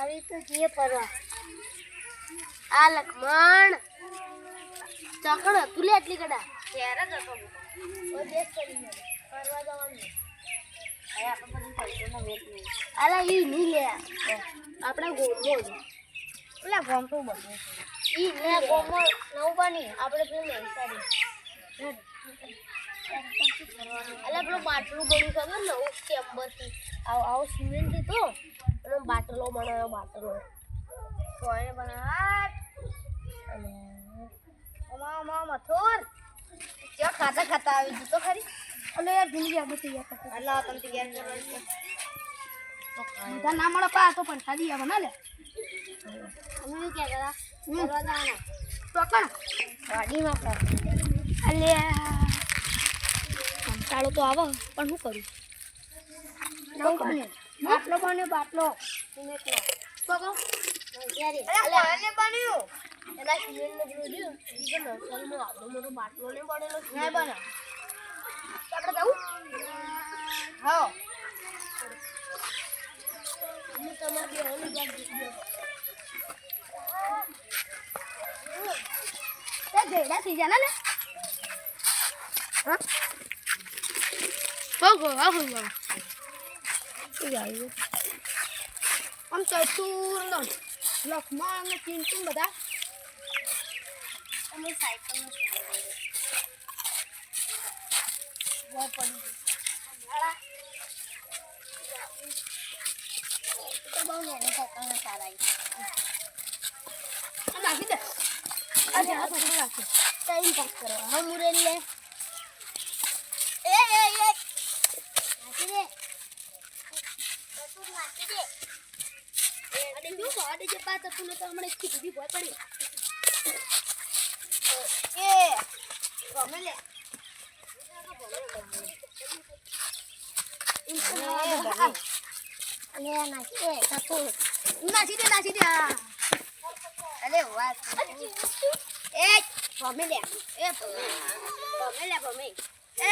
આવી તો જઈએ ફરવા. આ લખમણ ચકણ હતું લે એટલી કડા? ત્યારે જ હતો. ઓ દેશ કરી ફરવા જવાનું. અલા ઈ નહીં લે આપણા ગોમો જ પેલા ગોમ તો બને ઈ લે. ગોમો નવું બની આપણે પેલું અલા પેલું બાટલું બન્યું ખબર? ને ઉસ અંબરથી આવો આવો સિમેન્ટ હતો અને બાટલો બનાવ્યો બાટલો. તો એને અને અમા અમા મથુર. ક્યાં ખાતા ખાતા આવી તો ખરી? અલે યાર ભૂલી ગયા બધું યાર અલા તમે તૈયાર કરો બધા ના મળે પા તો પણ સાદી આવે ના લે. અમે ક્યાં કરા? કરવા જવાના. ચોકણ ગાડીમાં કર અલે કંટાળો તો આવે પણ શું કરું? બાટલો બન્યો બાટલો સિમેન્ટનો પગો ક્યારે અલે બન્યું એલા સિમેન્ટનો પેલું રહ્યું બીજો નર્સરીનો આવડો મોટો બાટલો ને પડેલો ના બને આપણે જવું હા હું તમારે બેહોની જાત દીધી તે ગયડા થઈ જાય ને હા બહુ ગવા હોય ગવા શું જાય આમ ચતુર નો લખમણ ને ચિંતું બધા અમે સાયકલ નો બહુ પડી ગઈ તો બહુ નેનો સાયકલ ના સારા આવી નાખી દે આજે આ થોડું નાખી ટાઈમ પાસ કરવા હા મુરેલ લે એ એ એ નાખી દે તું નાખી દે અરે જો સાડે જે પાત તું હમણાં ખીચ ઊભી પડી એ. ગમે લે. નાખી દે કતું દે દે અરે વાત એ ભમે લે. એ ભમે લે ભમે એ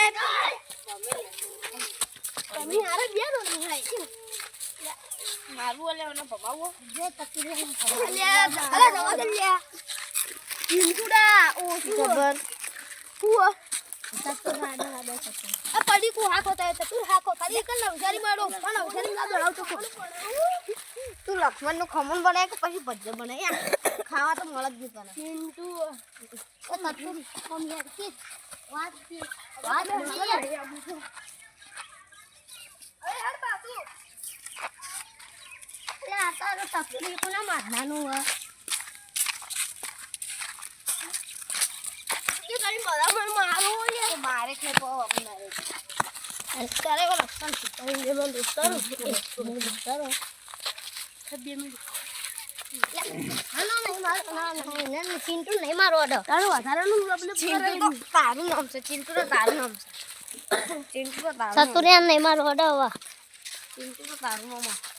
ભમે લે. તમે આરે બે નો ભાઈ મારું અલે ઓને ભમાવો. જો તકરી અલે જવા દે લે ઇન્ટુડા ઓ ખબર કુઓ આ પડી કુ હાકો થાય તો તું હાકો. ખાલી કર નવસારી મારો. પણ નવસારી ના દોડાવ તો તું લક્ષ્મણનું ખમણ બનાય કે પછી ભજ્જો બનાય? ખાવા તો મળે જ નહીં તને. ચિંટુ. ઓ તતું કમ યાર કે વાત કે વાત અરે યાર બાપુ લે આ તારો તકલીફ કોના મારનાનું હે એ તારી બરાબર મારું તો તો ના ના ચિંટુ નહીં મારો અડો તારું વધારાનું તારું નામ છે ચિંટુ તો તારું નામ છે. ચિંટુ તો તારું સતુરિયાન નહીં મારો હવે. ચિંટુ તો તારું નામ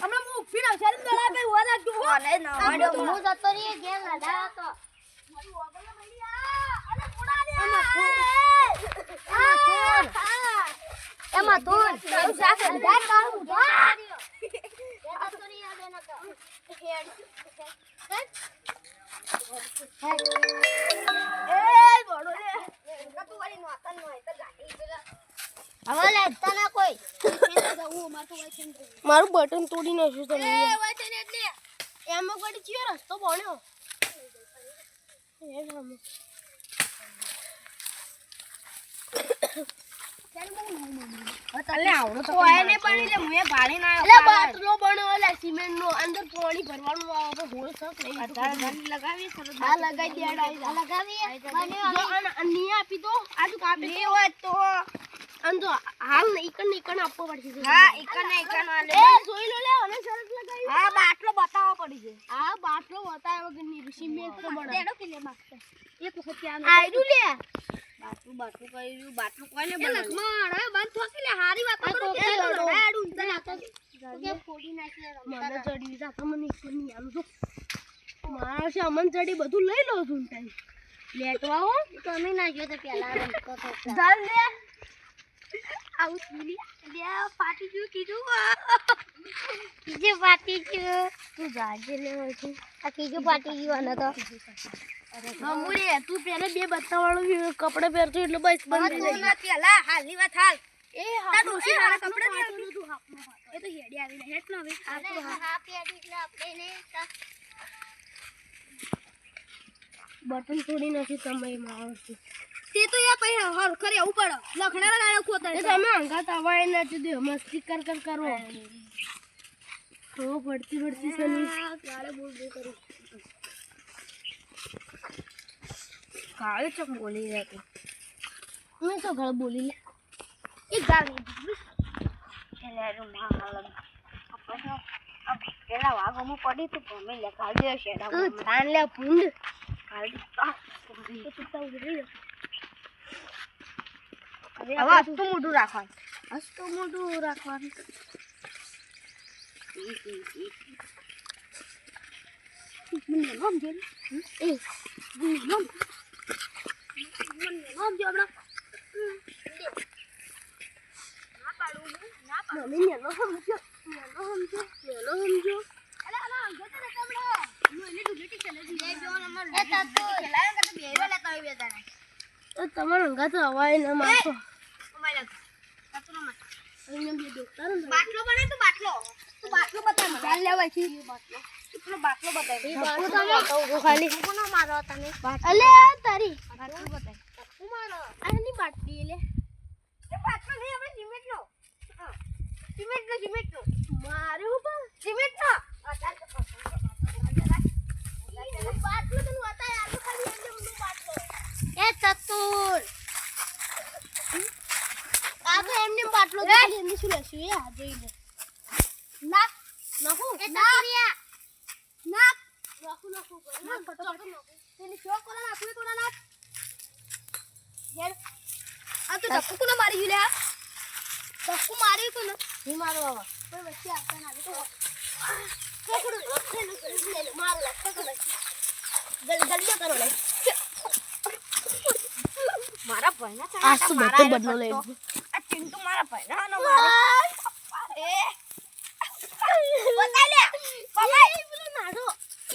હમણાં હું ઊભી રહું છું દડા બે ઊભા રાખજો મને ન હું જતો રહી ગેમ લડા તો. એમાં તું એવું શાક વધારે કાઢું હવે લેતા ના કોઈ. મારું બટન તોડી નાખ્યું તમે એમાં કોઈ ચિયો રસ્તો ભણ્યો અલે આવડો તો આય ને પણ એટલે મુએ ભાળી ના એટલે બાટલો બન્યો લગાવી લગાવી આપી દો. આજુ કાપી હોય તો અને જો હાલ ઈકણ ઈકણ આપવો પડશે હા ને એકન વાલે એ જોઈ લો લે અને શરત લગાવી. હા બાટલો બતાવવો પડી છે. આ બાટલો બતાવ્યો કે ની સિમેન્ટ તો મળે દેડો કે લે બાટલો એક વખત ત્યાં આયરું લે. બાટલું બાટલું કર્યું બાટલું કોઈને એ બનાવ્યું? લખમણ હવે બંધ થોકી લે હારી વાત કરો તો કે. હેડ ઊંધા નાખો. કે ફોડી રમતા મને ચડી જા તમને ઈશ્વરની આલું છું. મારા છે અમન ચડી બધું લઈ લો છું તાઈ લેટવા હો તમે ના જો તો. પેલા આવું સુલી લે પાટી જો કીધું કીજે પાટી ગયો. તું જાજે લે હોય આ કીજું પાટી ગયો આને તો. હમુરે તું પેલે બે બત્તા વાળું કપડે પહેરતો એટલે બસ બંધ થઈ તું ના પેલા હાલની વાત હાલ. એ તાર ડોશી મારા કપડે પાછું હાથમાં એ તો હેડી આવીને હેટ ન હવે આ તો હા પેડી એટલે આપણે ને બટન તોડી નથી સમયમાં આવશે તે તો યા પછી હર ખરે ઉપર લખણા લાયો ખોતા એ તમે અંગાત આવાય ના જુદી મસ્તી કર કર કરો તો પડતી પડતી સની ગાળે બોલ બોલ કરી. કાલે ચક બોલી રહ્યા મેં તો ઘર બોલી લે. એ ગાળી. એટલે રૂમા હાલ પેલા વાગોમાં પડી તું ભમી લે કાઢી હશે તું થાન લે ભૂંડ. કાઢી તું તો રહી હવે હસતું મોઢું રાખવાનું. અસ્તુ મોઢું રાખવાનું. મને નામ દે એ મને નામ મને નામ દે સમજો સમજો નેનો સમજો તો તમારો અવાય ના મારતો. ને બાટલો બને તું બાટલો. તું બાટલો બતાવ ચાલ લેવાય છે તું બાટલો બતાવ એ ખાલી. કોનો મારો તમે અલે તારી. બાટલો બતાવ આની બાટલી એટલે એ બાટલો નહીં આપણે સિમેન્ટ નો સિમેન્ટ નો સિમેન્ટ નો મારે ઉપર સિમેન્ટ નો બાટલો તને બતાય આલુ ખાલી એમ બાટલો. એ ચતુર આ તો એમને શું લેશું? એ આ જોઈ લે. નાખું. ચતુરિયા નાક નાખું. નાખું. કર નાક ફટાફટ નાખું. તેની શોક કોના નાખું? કોના નાક હેડ. આ તો ધક્કો કોના મારી ગયું લે આ? મારી કોને? નહીં મારો આવા. કોઈ વચ્ચે આવતા ના તો પકડો મારો લે જલ્દી જલ્દી કરો લે મારા ભાઈના આ શું બધો બદલો લઈ આ ચિંટુ મારા ભાઈના નો મારે એ બતાઈ લે બાબા એ પેલો નાડો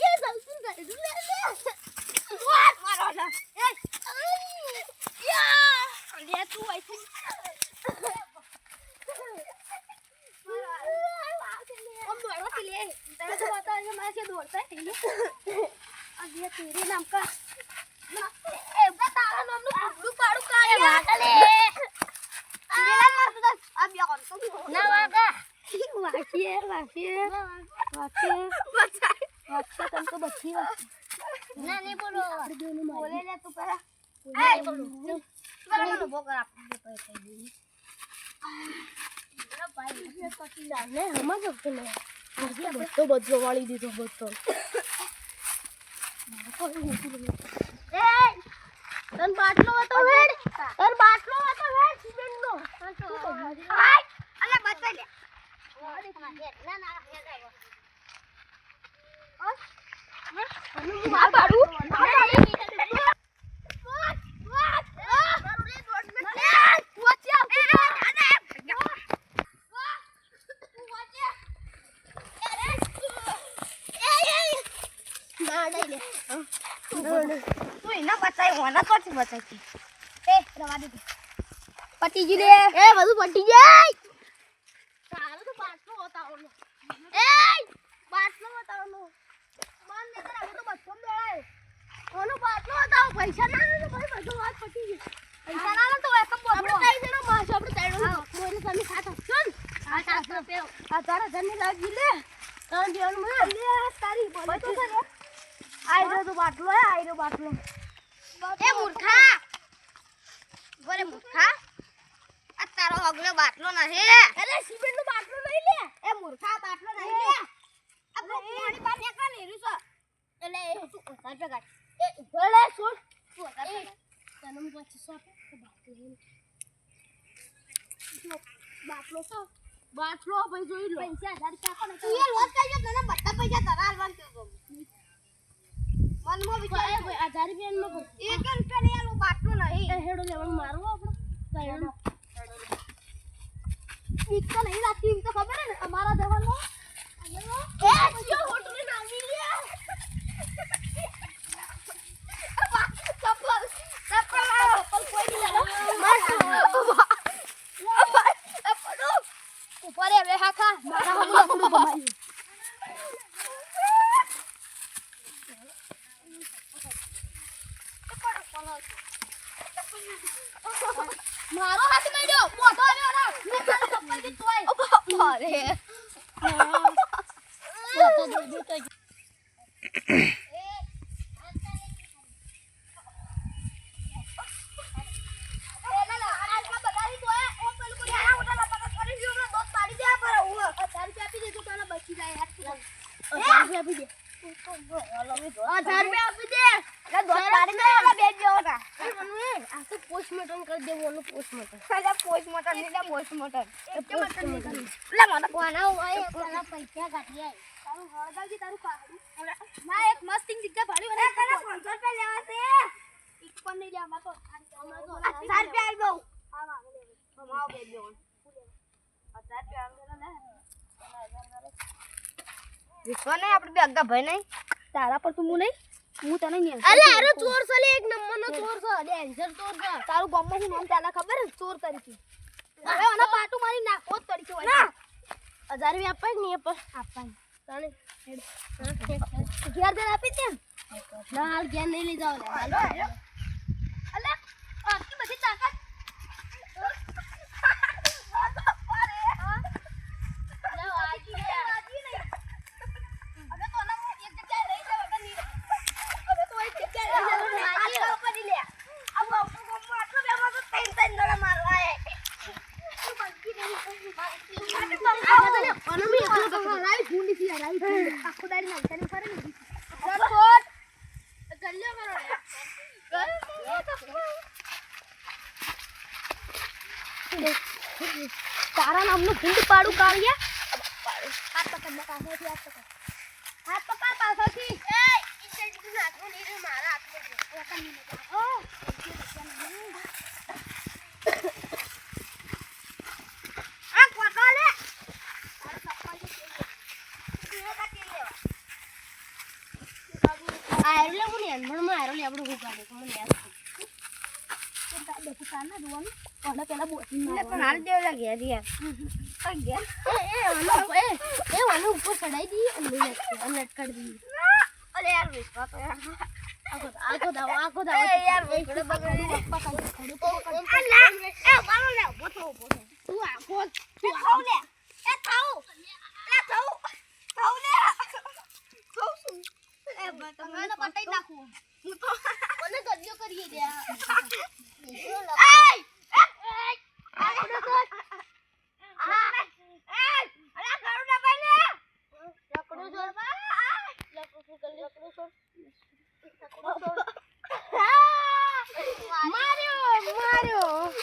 એ જલ્દી જલ્દી લે લે વાત મારો લે એ યા લે તું આઈ તું हम दौड़ो के लिए तेरे को पता है मैं ऐसे दौड़ता है अब ये तेरे नाम का ए बता नाम नो गुड्डू पाड़ू का है वागले પેલા મારતો તો ના વાગા વાગીએ વાગીએ વાગીએ વાગશે તમ તો બચી વાગશે ના નહીં બોલો બોલે લે તું પરા આય બોલો પરા મને ભોગ આપ દે પૈ થઈ દી દીધો બધો તન બાટલો હતો વેડ? તન બાટલો હતો વેડ? સિમેન્ટ નો આય અલે બચાઈ લે ના ના આ બાડું ના નહીં લે તું એને બચાઈ મને તો જ બચાઈ એ રવા દે પટી ગઈ લે. એ, બધું પટી જાય તારો તો બાટલો બતાવવાનો એ બાટલો બતાવવાનો મન ને કર હવે તો બચ્ચો મેળાય ઓનો બાટલો બતાવો પૈસા ના લે તો ભાઈ બધું વાત પટી ગઈ પૈસા ના લે તો એકમ બોલ આપણે ત્રણ જણા માસ આપણે ત્રણ જણા મોરે તમે સાત હસો ને આ સાત રૂપિયા આ તારા જને લાગી લે ત્રણ જણમાં લે તારી બોલ તો છે આઈ રહ્યો તો બાટલો હે આઈ રહ્યો બાટલો. એ મૂર્ખા. બોલે મૂર્ખા. આ તારો હગનો બાટલો નહીં અરે સિમેન્ટ નો બાટલો લઈ લે. એ મૂર્ખા બાટલો નહીં લે. આ પાણી બાર નીકળ ને રીસો એટલે એ તું ભલે છોડ તું પછી બાટલો બાટલો ભાઈ જોઈ લો. પૈસા હજાર આપો ને તું લોટ કરજો તને બધા પૈસા તારા હાલવાનું કીધું મનમાં વિચાર ભાઈ ભાઈ હજાર રૂપિયા નો એક રૂપિયા નહીં આલું બાટલું નહીં હેડો લેવાનું મારવું આપણે હેડો. તો નહીં એમ તો ખબર ને અમારા જવાનો એ જો હોટલે નામી લે ચપ્પલ ચપ્પલ ચપ્પલ કોઈ નહીં લેવા ઉપર એ હવે હાખા મારા હમણાં આપણું ભમાયું મારો હાથ મળ્યો મોટો આવ્યો ના મેં તારી ચપ્પલથી તોય અરે મોટો દે દે તો હજાર રૂપિયા આપી દે પોસ્ટમોર્ટમ કરી દેવું પોસ્ટમોર્ટમ કોના હોય કોના પૈસા કાઢી આય એક મસ્ત જગ્યા ભાડ્યું અને તને 500 રૂપિયા લેવા છે એક પણ નહીં લે તો આમાં તો આ ચાર રૂપિયા આલ દઉં બે દેવાનું હજાર રૂપિયા આલ દે વિશ્વા નહીં આપણે બે અગ્ગા ભાઈ નહીં. તારા પર તું નહીં હું તને નહીં અલે અરે ચોર સલે એક નંબરનો ચોર છે. ડેન્જર ચોર છે. તારું ગામમાં શું નામ તાલા ખબર છે? ચોર તરીકે. અરે આના પાટું મારી નાખો જ તરીકે હોય ના. હજાર રૂપિયા આપવા જ નહીં પણ. આપવાની તને ઘેર ઘેર આપી દે ના? હાલ ઘેર નહીં લઈ જાવ અલે આટલી બધી તાકાત હવે તો અલગ એક જગ્યાએ લઈ જાવ હવે નહીં હવે તો એક જગ્યાએ લઈ જાવ આટલા ઉપર નહીં લે આ બાપુ બાપુ આટલો બેમાં તો ત્રણ ત્રણ દડા મારવા હે આખો દાડી નાખતા ફરે ને તારા નામનું ભૂંડ પાડું કાઢ્યા હાથ પકડ પાછળથી હાથ પકડ હાથ પકડ પાછળથી પેલા બોટી પણ હાલ દેવ લાગે યાર કરીએ દે એય એય આપણે તો આ એય અરે કરું ના ભાઈ લે લકડું જો લકડું ગલ્યો લકડું છોડ માર્યો માર્યો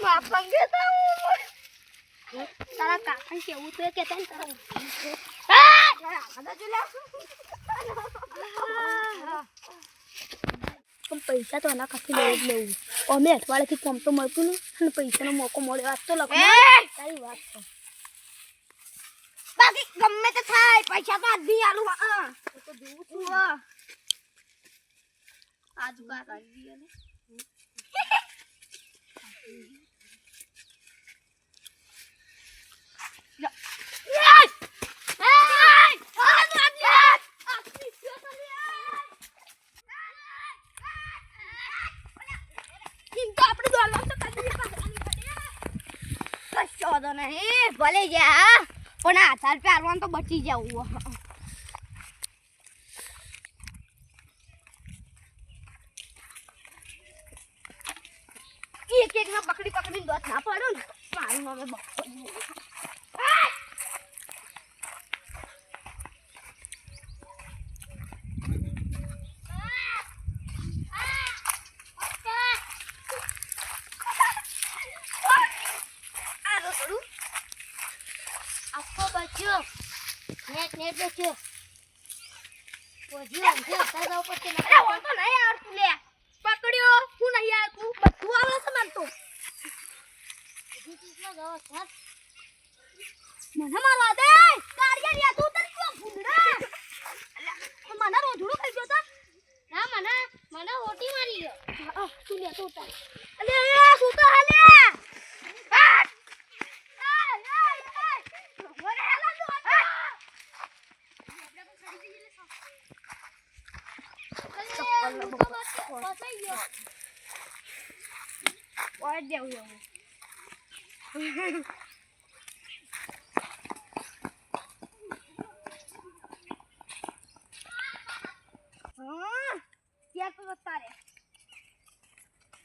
માફ માંગે તો તારા કાકા કેવું તો કે તને તારા પણ પૈસા તો એના કાથી લઈ લેવું અમે અઠવાડિયેથી કોમ તો મળતું નહીં અને પૈસાનો મોકો મળ્યો આજ તો લખો તારી વાત છે બાકી ગમે તે તો આધી આલુ હા. તો જોઉં છું હા આજ બાર આવી ને નહીં ભલે જા પણ આ હજાર રૂપિયા હાલવાનું તો બચી જવું એક એક પકડી પકડીને દોત ના પડો ને. મારું અમે બપોર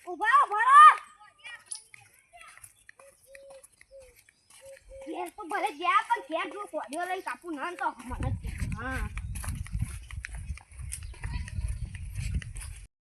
ઊભા ઊભા ઘેર તો ભલે ગયા, પણ ઘેર જો સોડ્યો લઈને કાપું ના તો મને હા.